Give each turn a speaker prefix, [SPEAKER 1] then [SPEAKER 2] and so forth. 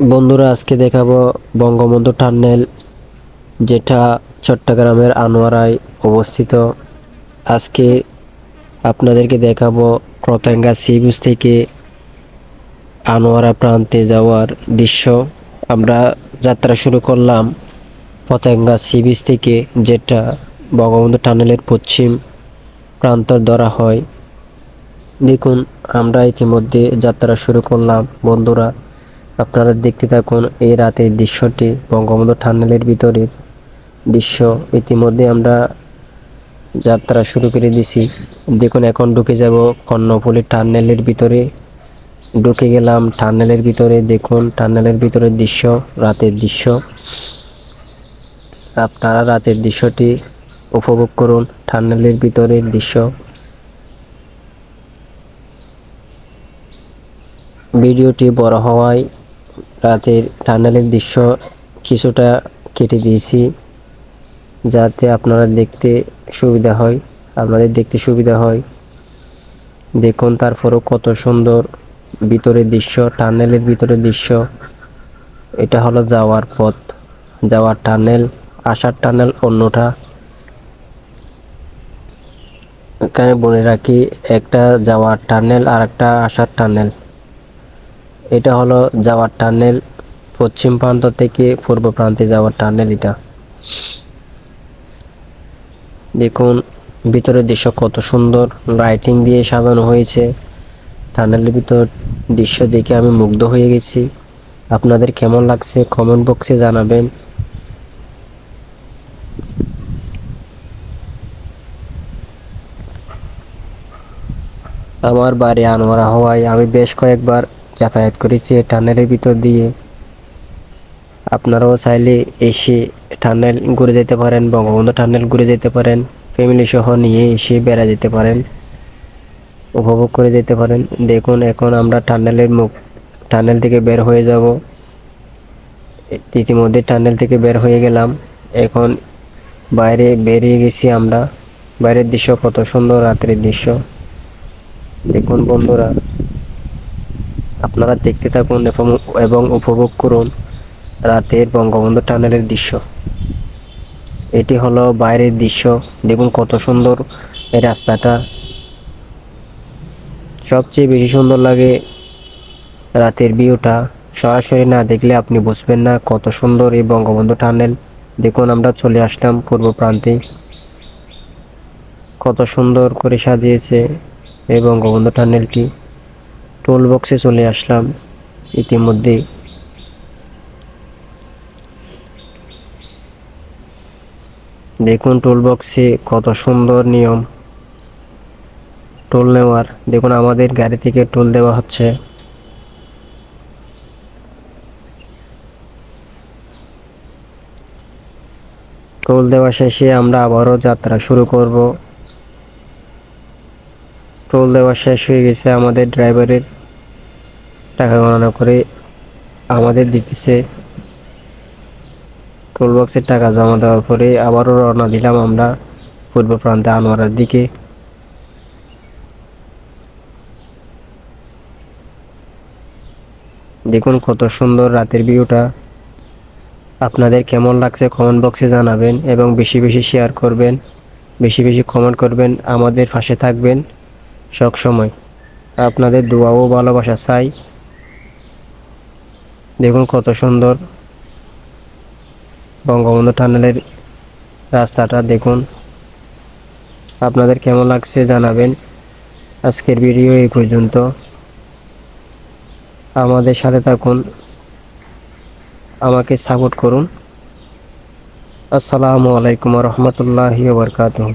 [SPEAKER 1] বন্ধুরা, আজকে দেখাবো বঙ্গবন্ধু টার্নেল যেটা চট্টগ্রামের আনোয়ারায় অবস্থিত। আজকে আপনাদেরকে দেখাবো ক্রতাঙ্গা সি বিচ থেকে আনোয়ারা প্রান্তে যাওয়ার দৃশ্য। আমরা যাত্রা শুরু করলাম পতেঙ্গা সি বিচ থেকে, যেটা বঙ্গবন্ধু টানেলের পশ্চিম প্রান্ত ধরা হয়। দেখুন, আমরা ইতিমধ্যে যাত্রা শুরু করলাম। বন্ধুরা আপনারা দেখতে থাকুন এই রাতের দৃশ্যটি বঙ্গবন্ধু টানেলের ভিতরের দৃশ্য। ইতিমধ্যে আমরা যাত্রা শুরু করে দিছি। দেখুন, এখন ঢুকে যাব কর্ণফুলী টানেলের ভিতরে। ঢুকে গেলাম টানেলের ভিতরে। দেখুন, টানেলের ভিতরের দৃশ্য, রাতের দৃশ্য। আপনারা রাতের দৃশ্যটি উপভোগ করুন। টানেলের ভিতরের দৃশ্য। ভিডিওটি বড় হওয়ায় রাতের টানেলের দৃশ্য কিছুটা কেটে দিয়েছি যাতে আপনারা দেখতে সুবিধা হয় আপনাদের দেখতে সুবিধা হয়। দেখুন তারপরও কত সুন্দর ভিতরের দৃশ্য, টানেলের ভিতরের দৃশ্য। এটা হলো যাওয়ার পথ। যাওয়ার টানেল, আসার টানেল অন্যটা এখানে বলে রাখি, একটা যাওয়ার টানেল আর একটা আসার টানেল। এটা হলো যাওয়ার টানেল, পশ্চিম প্রান্ত থেকে পূর্ব প্রান্তে যাওয়ার টানেল এটা। দেখুন, ভিতরের দৃশ্য কত সুন্দর। লাইটিং দিয়ে সাজানো হয়েছে। টানেলের ভিতর দৃশ্য দেখে আমি মুগ্ধ হয়ে গেছি। আপনাদের কেমন লাগছে কমেন্ট বক্সে জানাবেন। আমার বাড়ি আনোয়ারা হওয়ায়। আমি বেশ কয়েকবার যাতায়াত করেছি টানেলের ভিতর দিয়ে। আপনারাও চাইলে এসে টানেল ঘুরে যেতে পারেন, বঙ্গবন্ধু টানেল ঘুরে যেতে পারেন ফ্যামিলি সহ নিয়ে এসে বেড়া যেতে পারেন, উপভোগ করে যেতে পারেন। দেখুন, এখন আমরা টানেলের মুখ, টানেল থেকে বের হয়ে যাব। ইতিমধ্যে টানেল থেকে বের হয়ে গেলাম। এখন বাইরে বেরিয়ে গেছি আমরা। বাইরের দৃশ্য কত সুন্দর, রাত্রের দৃশ্য। দেখুন বন্ধুরা। আপনারা দেখতে থাকুন এবং উপভোগ করুন রাতের বঙ্গবন্ধু টানেলের দৃশ্য। এটি হলো বাইরের দৃশ্য। দেখুন কত সুন্দর এই রাস্তাটা। সবচেয়ে বেশি সুন্দর লাগে রাতের ভিউটা। সরাসরি না দেখলে আপনি বুঝবেন না কত সুন্দর এই বঙ্গবন্ধু টানেল। দেখুন, আমরা চলে আসলাম পূর্ব প্রান্তে। কত সুন্দর করে সাজিয়েছে এই বঙ্গবন্ধু টানেলটি। টোল বক্সে চলে আসলাম ইতিমধ্যে। দেখুন টোল বক্সে কত সুন্দর নিয়ম। টোল নেওয়ার। দেখুন আমাদের গাড়ি থেকে টোল দেওয়া হচ্ছে। টোল দেওয়া শেষে আমরা আবারও যাত্রা শুরু করব। টোল দেওয়া শেষ হয়ে গেছে আমাদের ড্রাইভারের টাকা গণনা করে আমাদের দিতেছে। টোল বক্সের টাকা জমা দেওয়ার পরে আবারও রওনা দিলাম আমরা পূর্ব প্রান্তে আনোয়ারার দিকে। দেখুন কত সুন্দর রাতের ভিউটা। আপনাদের কেমন লাগছে কমেন্ট বক্সে জানাবেন এবং বেশি বেশি শেয়ার করবেন। বেশি বেশি কমেন্ট করবেন, আমাদের পাশে থাকবেন। সব সময়। আপনাদের দোয়া ও ভালোবাসা চাই। দেখুন কত সুন্দর বঙ্গবন্ধু টানেলের রাস্তাটা দেখুন। আপনাদের কেমন লাগছে জানাবেন। আজকের ভিডিও এই পর্যন্ত। আমাদের সাথে থাকুন। আমাকে সাপোর্ট করুন। আসসালামু আলাইকুম রহমতুল্লাহি বরকাতুহ।